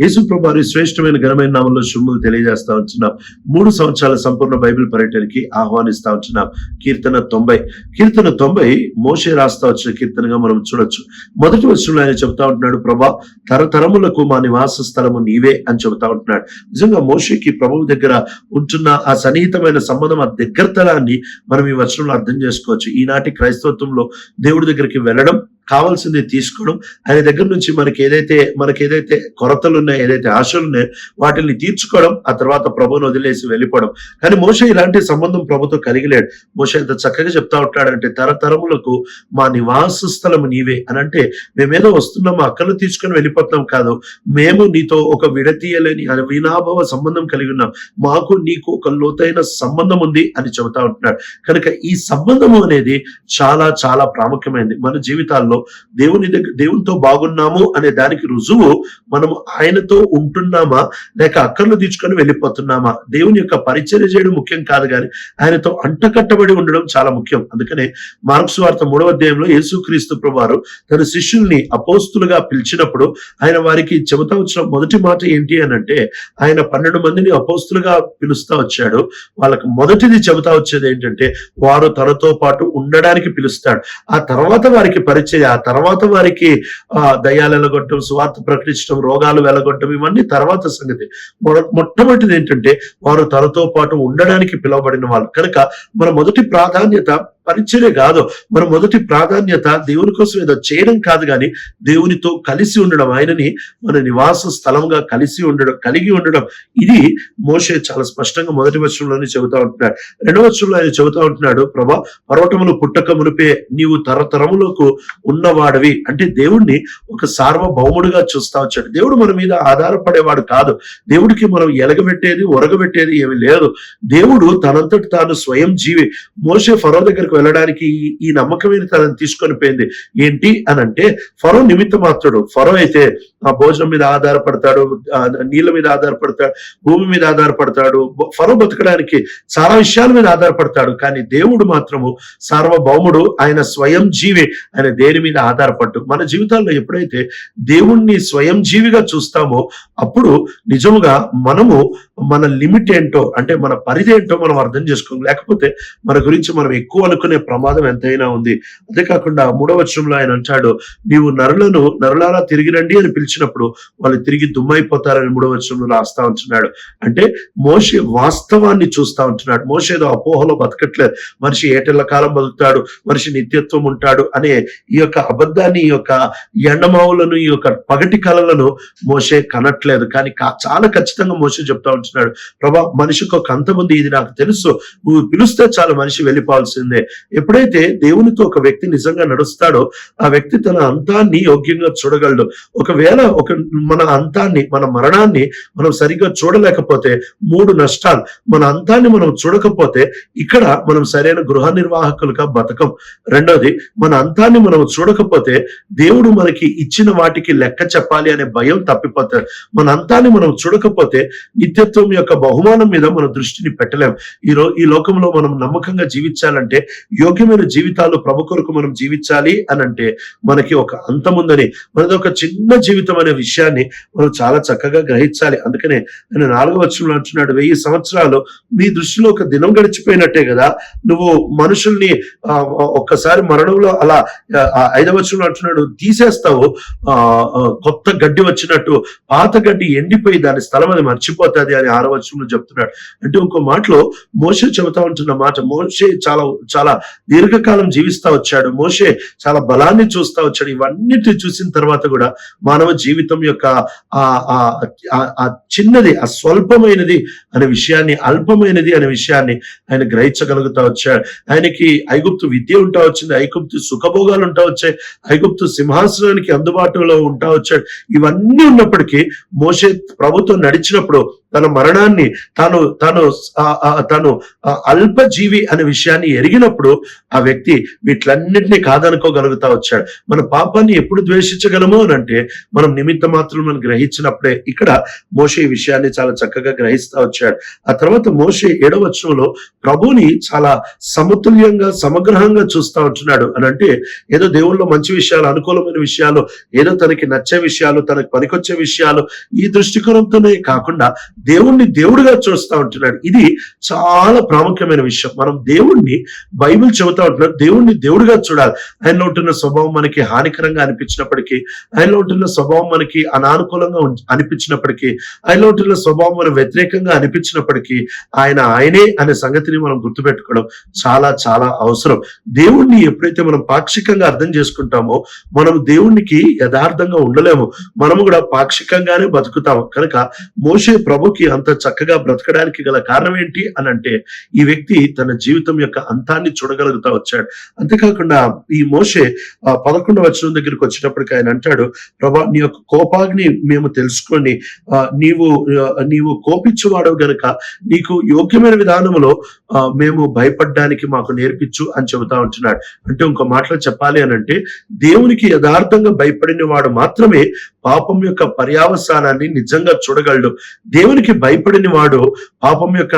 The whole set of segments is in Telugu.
యేసు ప్రభారి శ్రేష్టమైన ఘనమైన నామంలో శుభములు తెలియజేస్తా ఉంటున్నాం. మూడు సంవత్సరాల సంపూర్ణ బైబిల్ పర్యటనకి ఆహ్వానిస్తా ఉంటున్నాం. కీర్తన తొంభై. కీర్తన తొంభై మోషే రాస్తా వచ్చిన కీర్తనగా మనం చూడొచ్చు. మొదటి వర్షంలో ఆయన చెబుతా ఉంటున్నాడు ప్రభా తరతరములకు మా నివాస స్థలము నీవే అని చెబుతా ఉంటున్నాడు. నిజంగా మోషేకి ప్రభువు దగ్గర ఉంటున్న ఆ సన్నిహితమైన సంబంధం ఆ దగ్గరతనాన్ని మనం ఈ వచనంలో అర్థం చేసుకోవచ్చు. ఈనాటి క్రైస్తవత్వంలో దేవుడి దగ్గరికి వెళ్ళడం కావాల్సింది తీసుకోవడం. ఆయన దగ్గర నుంచి మనకి ఏదైతే మనకి ఏదైతే కొరతలు ఉన్నాయో ఏదైతే ఆశలు ఉన్నాయో వాటిని తీర్చుకోవడం ఆ తర్వాత ప్రభువును వదిలేసి వెళ్ళిపోవడం. కానీ మోస ఇలాంటి సంబంధం ప్రభుతో కలిగిలేడు. మోష ఎంత చక్కగా చెప్తా ఉంటాడంటే తరతరములకు మా నివాస స్థలం నీవే అని అంటే మేమేదో వస్తున్నాం మా అక్కలు తీసుకొని వెళ్ళిపోతున్నాం కాదు. మేము నీతో ఒక విడతీయలేని వినాభవ సంబంధం కలిగి ఉన్నాం. మాకు నీకు ఒక లోతైన సంబంధం ఉంది అని చెబుతా ఉంటున్నాడు. కనుక ఈ సంబంధము అనేది చాలా చాలా ప్రాముఖ్యమైనది. మన జీవితాల్లో దేవుని దగ్గర దేవునితో బాగున్నాము అనే దానికి రుజువు మనము ఆయనతో ఉంటున్నామా? లేక అక్కర్లు తీర్చుకొని వెళ్ళిపోతున్నామా? దేవుని యొక్క పరిచర్య చేయడం ముఖ్యం కాదు కానీ ఆయనతో అంటకట్టబడి ఉండడం చాలా ముఖ్యం. అందుకనే మార్క్స్ వార్త మూడవ అధ్యాయంలో యేసుక్రీస్తు ప్రభువారు తన శిష్యుల్ని అపోస్తులుగా పిలిచినప్పుడు ఆయన వారికి చెబుతా వచ్చిన మొదటి మాట ఏంటి అని అంటే ఆయన పన్నెండు మందిని అపోస్తులుగా పిలుస్తా వచ్చాడు. వాళ్ళకి మొదటిది చెబుతా వచ్చేది ఏంటంటే వారు తనతో పాటు ఉండడానికి పిలుస్తాడు. ఆ తర్వాత వారికి పరిచయం ఆ తర్వాత వారికి ఆ దయ్యాలు వెలగొట్టడం స్వార్థ ప్రకటించడం రోగాలు వెలగొట్టడం ఇవన్నీ తర్వాత సంగతి. మొట్టమొదటిది ఏంటంటే వారు తనతో పాటు ఉండడానికి పిలువబడిన వాళ్ళు. కనుక మన మొదటి ప్రాధాన్యత పరిచర్య కాదు. మన మొదటి ప్రాధాన్యత దేవుని కోసం ఏదో చేయడం కాదు కానీ దేవునితో కలిసి ఉండడం ఆయనని మన నివాస స్థలంగా కలిసి ఉండడం కలిగి ఉండడం. ఇది మోషే చాలా స్పష్టంగా మొదటి వర్షంలోనే చెబుతా ఉంటున్నాడు. రెండవ వర్షంలో ఆయన చెబుతా ఉంటున్నాడు ప్రభా పర్వటములు పుట్టక మునిపే నీవు తరతరములకు ఉన్నవాడివి. అంటే దేవుణ్ణి ఒక సార్వభౌముడుగా చూస్తా వచ్చాడు. దేవుడు మన మీద ఆధారపడేవాడు కాదు. దేవుడికి మనం ఎలగబెట్టేది ఒరగబెట్టేది ఏమీ లేదు. దేవుడు తనంతటి తాను స్వయం జీవి. మోసే ఫరో దగ్గరికి వెళ్ళడానికి ఈ- ఈ నమ్మకమైన తనని తీసుకొని పోయింది. ఏంటి అని అంటే ఫరో నిమిత్త మాత్రుడు ఫరో అయితే ఆ భోజనం మీద ఆధారపడతాడు నీళ్ళ మీద ఆధారపడతాడు భూమి మీద ఆధారపడతాడు బ- ఫరో బతకడానికి చాలా విషయాల మీద ఆధారపడతాడు. కానీ దేవుడు మాత్రము సార్వభౌముడు ఆయన స్వయం జీవి ఆయన దేని మీద ఆధారపడ్డు? మన జీవితాల్లో ఎప్పుడైతే దేవుణ్ణి స్వయం జీవిగా చూస్తామో అప్పుడు నిజముగా మనము మన లిమిట్ ఏంటో అంటే మన పరిధి ఏంటో మనం అర్థం చేసుకోం లేకపోతే మన గురించి మనం ఎక్కువ అనుకునే ప్రమాదం ఎంతైనా ఉంది. అదే కాకుండా మూడవ వచనంలో ఆయన అంటాడు నీవు నరులను నరులారా తిరిగినండి అని పిలిచి పిలిచినప్పుడు వాళ్ళు తిరిగి దుమ్మైపోతారని మూడవ వచనంలో రాస్తా ఉంటున్నాడు. అంటే మోషే వాస్తవాన్ని చూస్తా ఉంటున్నాడు. మోషే ఏదో అపోహలో బతకట్లేదు. మనిషి ఏటెళ్ళ కాలం బతుకుతాడు. మనిషి నిత్యత్వం ఉంటాడు అనే ఈ యొక్క అబద్ధాన్ని ఈ యొక్క ఎండమావులను ఈ యొక్క పగటి కళలను మోసే కనట్లేదు. కానీ చాలా ఖచ్చితంగా మోసే చెప్తా ఉంటున్నాడు. ప్రభా మనిషికి ఒక అంతమంది ఇది నాకు తెలుసు. నువ్వు పిలిస్తే చాలు మనిషి వెళ్ళిపోవాల్సిందే. ఎప్పుడైతే దేవునితో ఒక వ్యక్తి నిజంగా నడుస్తాడో ఆ వ్యక్తి తన అంతాన్ని యోగ్యంగా చూడగలడు. ఒకవేళ ఒక మన అంతాన్ని మన మరణాన్ని మనం సరిగ్గా చూడలేకపోతే మూడు నష్టాలు. మన అంతాన్ని మనం చూడకపోతే ఇక్కడ మనం సరైన గృహ నిర్వాహకులుగా బతకం. రెండోది మన అంతాన్ని మనం చూడకపోతే దేవుడు మనకి ఇచ్చిన వాటికి లెక్క చెప్పాలి అనే భయం తప్పిపోతాడు మన అంతాన్ని మనం చూడకపోతే నిత్యత్వం యొక్క బహుమానం మీద మన దృష్టిని పెట్టలేం. ఈ రో ఈ లోకంలో మనం నమ్మకంగా జీవించాలంటే యోగ్యమైన జీవితాలు ప్రభు కొరకు మనం జీవించాలి అని అంటే మనకి ఒక అంతముందని మనది ఒక చిన్న జీవితం అనే విషయాన్ని మనం చాలా చక్కగా గ్రహించాలి. అందుకనే నేను నాలుగో వచ్చంలో అంటున్నాడు వెయ్యి సంవత్సరాలు మీ దృష్టిలో ఒక దినం గడిచిపోయినట్టే కదా? నువ్వు మనుషుల్ని ఒక్కసారి మరణంలో అలా ఐదవ వచ్చంలో అంటున్నాడు తీసేస్తావు. ఆ కొత్త గడ్డి వచ్చినట్టు పాత గడ్డి ఎండిపోయి దాని స్థలం అది మర్చిపోతుంది అని ఆరవ వచ్చంలో చెప్తున్నాడు. అంటే ఇంకో మాటలో మోసే చెబుతా ఉంటున్న మాట మోషే చాలా చాలా దీర్ఘకాలం జీవిస్తా వచ్చాడు. మోషే చాలా బలాన్ని చూస్తా వచ్చాడు. ఇవన్నిటి చూసిన తర్వాత కూడా మానవ జీవితం యొక్క ఆ చిన్నది ఆ స్వల్పమైనది అనే విషయాన్ని అల్పమైనది అనే విషయాన్ని ఆయన గ్రహించగలుగుతా వచ్చాడు. ఆయనకి ఐగుప్తు విద్య ఉంటా వచ్చింది ఐగుప్తు సుఖభోగాలు ఉంటా వచ్చాయి ఐగుప్తు సింహాసనానికి అందుబాటులో ఉంటా వచ్చాడు. ఇవన్నీ ఉన్నప్పటికీ మోసే ప్రభుత్వం నడిచినప్పుడు తన మరణాన్ని తాను తాను ఆ- తను ఆ అల్పజీవి అనే విషయాన్ని ఎరిగినప్పుడు ఆ వ్యక్తి వీటిలన్నింటినీ కాదనుకోగలుగుతా వచ్చాడు. మన పాపాన్ని ఎప్పుడు ద్వేషించగలము అని అంటే మనం నిమిత్త మాత్రం మనం గ్రహించినప్పుడే ఇక్కడ మోషే ఈ విషయాన్ని చాలా చక్కగా గ్రహిస్తా వచ్చాడు. ఆ తర్వాత మోషే ఏడవచనంలో ప్రభుని చాలా సమతుల్యంగా సమగ్రహంగా చూస్తా ఉంటున్నాడు. అని అంటే ఏదో దేవుళ్ళలో మంచి విషయాలు అనుకూలమైన విషయాలు ఏదో తనకి నచ్చే విషయాలు తనకి పనికొచ్చే విషయాలు ఈ దృష్టికోణంతోనే కాకుండా దేవుణ్ణి దేవుడిగా చూస్తా ఉంటున్నాడు. ఇది చాలా ప్రాముఖ్యమైన విషయం. మనం దేవుణ్ణి బైబిల్ చెబుతా ఉంటున్నాడు దేవుణ్ణి దేవుడిగా చూడాలి. ఆయనలో ఉంటున్న స్వభావం మనకి హానికరంగా అనిపించినప్పటికీ ఆయనలో ఉంటున్న స్వభావం స్వభావం మనకి అనానుకూలంగా అనిపించినప్పటికీ ఐలోటుల స్వభావం మనకు వ్యతిరేకంగా అనిపించినప్పటికీ ఆయన ఆయనే అనే సంగతిని మనం గుర్తుపెట్టుకోవడం చాలా చాలా అవసరం. దేవుణ్ణి ఎప్పుడైతే మనం పాక్షికంగా అర్థం చేసుకుంటామో మనం దేవునికి యథార్థంగా ఉండలేము. మనము కూడా పాక్షికంగానే బతుకుతాము కనుక మోషే ప్రభుకి అంత చక్కగా బ్రతకడానికి గల కారణం ఏంటి అని అంటే ఈ వ్యక్తి తన జీవితం యొక్క అంతాన్ని చూడగలుగుతా వచ్చాడు. అంతేకాకుండా ఈ మోషే ఆ, పదకొండవ వచనం దగ్గరికి వచ్చేటప్పటికి ఆయన అంటాడు ప్రభా నీ యొక్క కోపాగ్ని మేము తెలుసుకొని ఆ, నీవు నీవు కోపించువాడవు గనుక నీకు యోగ్యమైన విధానంలో మేము భయపడడానికి మాకు నేర్పించు అని చెబుతా ఉంటున్నాడు. అంటే ఇంకో మాటలో చెప్పాలి అని అంటే దేవునికి యథార్థంగా భయపడిన వాడు మాత్రమే పాపం యొక్క పర్యావసానాన్ని నిజంగా చూడగలడు. దేవునికి భయపడిన వాడు పాపం యొక్క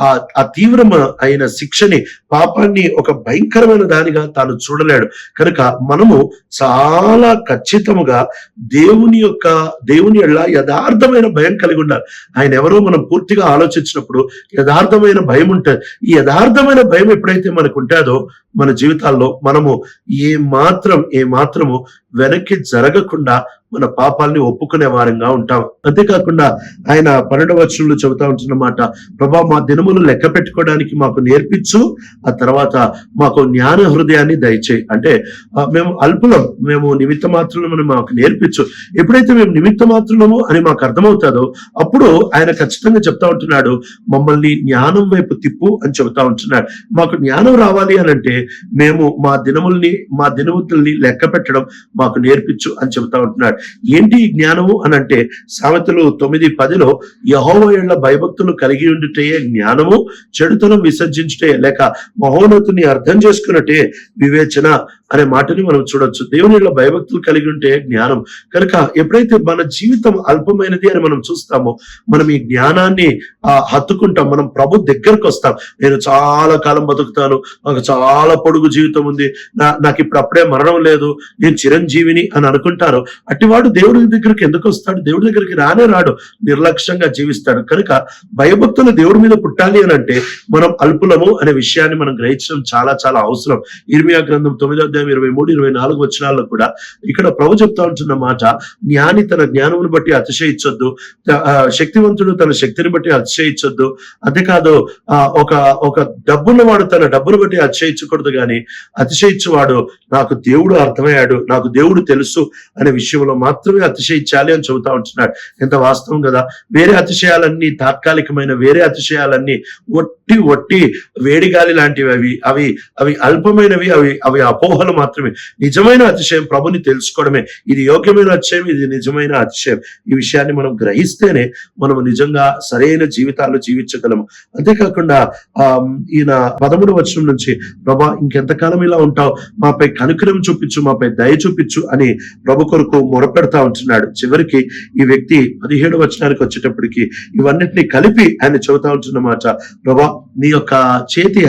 ఆ ఆ తీవ్రమ అయిన శిక్షని పాపాన్ని ఒక భయంకరమైన దానిగా తాను చూడలేడు. కనుక మనము చాలా ఖచ్చితముగా దేవుని యొక్క దేవుని ఎళ్ళ యథార్థమైన భయం కలిగి ఉండాలి. ఆయన ఎవరో మనం పూర్తిగా ఆలోచించినప్పుడు యథార్థమైన భయం ఉంటుంది ఈ యథార్థమైన భయం ఎప్పుడైతే మనకు ఉంటుందో మన జీవితాల్లో మనము ఏ మాత్రం ఏ మాత్రము వెనక్కి జరగకుండా మన పాపాలని ఒప్పుకునే వారంగా ఉంటాం. అంతేకాకుండా ఆయన పన్నెండు వచనంలో చెబుతా ఉంటున్నమాట ప్రభా మా దినములు లెక్క పెట్టుకోవడానికి మాకు నేర్పించు ఆ తర్వాత మాకు జ్ఞాన హృదయాన్ని దయచేయి. అంటే మేము అల్పులం మేము నిమిత్త మాత్రులమని మాకు నేర్పించు. ఎప్పుడైతే మేము నిమిత్త మాత్రులము అని మాకు అర్థమవుతుందో అప్పుడు ఆయన ఖచ్చితంగా చెప్తా ఉంటున్నాడు మమ్మల్ని జ్ఞానం వైపు తిప్పు అని చెబుతా ఉంటున్నాడు. మాకు జ్ఞానం రావాలి అని అంటే మేము మా దినముల్ని మా దినముతుల్ని లెక్క పెట్టడం మాకు నేర్పించు అని చెబుతా ఉంటున్నాడు. ఏంటి ఈ జ్ఞానము అని అంటే సామెతలు తొమ్మిది పదిలో యహోవ భయభక్తులు కలిగి ఉండుటే జ్ఞానము చెడుతనం విసర్జించుటే లేక మహోన్నతుని అర్థం చేసుకున్నట్టే వివేచన అనే మాటని మనం చూడొచ్చు. దేవుని భయభక్తులు కలిగి ఉంటే జ్ఞానం. కనుక ఎప్పుడైతే మన జీవితం అల్పమైనది అని మనం చూస్తామో మనం ఈ జ్ఞానాన్ని ఆ, హత్తుకుంటాం మనం ప్రభు దగ్గరకు వస్తాం నేను చాలా కాలం బతుకుతాను నాకు చాలా పొడుగు జీవితం ఉంది. నా నాకు ఇప్పుడు అప్పుడే మరణం లేదు. నేను చిరంజీవిని అని అనుకుంటారు అట్టివాడు దేవుడి దగ్గరికి ఎందుకు వస్తాడు? దేవుడి దగ్గరికి రానే రాడు. నిర్లక్ష్యంగా జీవిస్తాడు. కనుక భయభక్తులు దేవుడి మీద పుట్టాలి అని అంటే మనం అల్పులము అనే విషయాన్ని మనం గ్రహించడం చాలా చాలా అవసరం. ఇర్మియా గ్రంథం తొమ్మిదో అధ్యాయం ఇరవై మూడు ఇరవై నాలుగు వచనాల్లో కూడా ఇక్కడ ప్రభు చెప్తా ఉంటున్న మాట జ్ఞాని తన జ్ఞానమును బట్టి అతిశయించొద్దు. ఆ, శక్తివంతుడు తన శక్తిని బట్టి అతిశయించొద్దు. అంతేకాదు ఒక ఒక ఒక డబ్బున్నవాడు తన డబ్బును బట్టి అతిశయించకూడదు అతిశయించకూడదు కానీ అతిశయించేవాడు నాకు దేవుడు అర్థమయ్యాడు నాకు దేవుడు తెలుసు అనే విషయంలో మాత్రమే అతిశయించాలి అని చెబుతా ఉంటున్నాడు. ఎంత వాస్తవం కదా? వేరే అతిశయాలన్నీ తాత్కాలికమైన వేరే అతిశయాలన్నీ ఒట్టి ఒట్టి వేడిగాలి లాంటివి అవి అవి అవి అల్పమైనవి అవి అవి అపోహలు మాత్రమే. నిజమైన అతిశయం ప్రభుని తెలుసుకోవడమే. ఇది యోగ్యమైన అతిశయం ఇది నిజమైన అతిశయం. ఈ విషయాన్ని మనం గ్రహిస్తేనే మనం నిజంగా సరైన జీవితాలు జీవించగలము. అంతేకాకుండా ఆ ఈయన పదమూడు వచనం నుంచి ప్రభా ఇంకెంతకాలం ఇలా ఉంటావు? మాపై కనుకరం చూపించు మాపై దయ చూపించు అని ప్రభు కొరకు మొరపెడతా ఉంటున్నాడు. చివరికి ఈ వ్యక్తి పదిహేడు వచనానికి వచ్చేటప్పటికి ఇవన్నిటిని కలిపి ఆయన చెబుతా ఉంటున్నమాట ప్రభా నీ యొక్క చేతి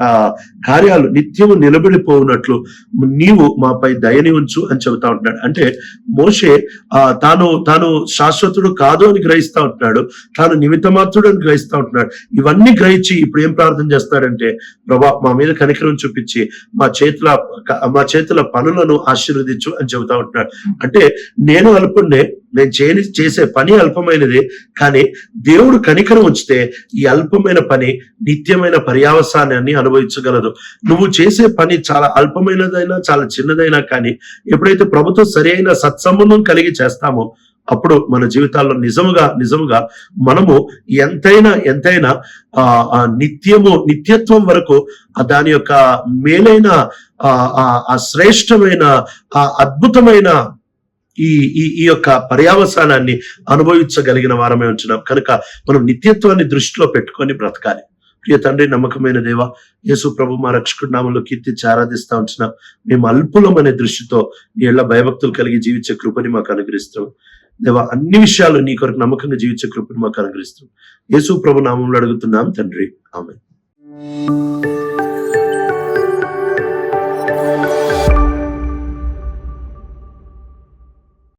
ఆ, కార్యాలు నిత్యము నిలబడిపోవునట్లు నీవు మాపై దయని ఉంచు అని చెబుతా ఉంటున్నాడు. అంటే మోషే ఆ, తాను తాను శాశ్వతుడు కాదు అని గ్రహిస్తా ఉంటున్నాడు. తాను నిమిత్తమాత్రుడు అని గ్రహిస్తా ఉంటున్నాడు. ఇవన్నీ గ్రహించి ఇప్పుడు ఏం ప్రార్థన చేస్తాడంటే ప్రభా మా మీద కనికరం చూపించి మా చేతుల మా చేతుల పనులను ఆశీర్వదించు అని చెబుతా ఉంటున్నాడు. అంటే నేను అల్పుండే నేను చేయని చేసే పని అల్పమైనది కానీ దేవుడు కనికరం ఉంచితే ఈ అల్పమైన పని నిత్యమైన పర్యావసానాన్ని అనుభవించగలదు. నువ్వు చేసే పని చాలా అల్పమైనదైనా చాలా చిన్నదైనా కానీ ఎప్పుడైతే ప్రభుత్వం సరైన సత్సంబంధం కలిగి చేస్తామో అప్పుడు మన జీవితాల్లో నిజముగా నిజముగా మనము ఎంతైనా ఎంతైనా ఆ నిత్యము నిత్యత్వం వరకు దాని యొక్క మేలైన ఆ ఆ శ్రేష్టమైన ఆ అద్భుతమైన ఈ ఈ ఈ యొక్క పర్యావసానాన్ని అనుభవించగలిగిన వారమే ఉంచినాం కనుక మనం నిత్యత్వాన్ని దృష్టిలో పెట్టుకొని బ్రతకాలి. ప్రియ తండ్రి నమ్మకమైన దేవ యేసు ప్రభు మా రక్షకుడి నామంలో కీర్తించి ఆరాధిస్తా ఉంటున్నాం. మేము అల్పులం అనే దృష్టితో నీ భయభక్తులు కలిగి జీవించే కృపని మాకు అనుగ్రహిస్తాం దేవా అన్ని విషయాలు నీ కొరకు నమ్మకంగా జీవించే కృపను మాకు అనుగ్రహిస్తాం యేసు ప్రభు నామంలో అడుగుతున్నాం తండ్రి. ఆమె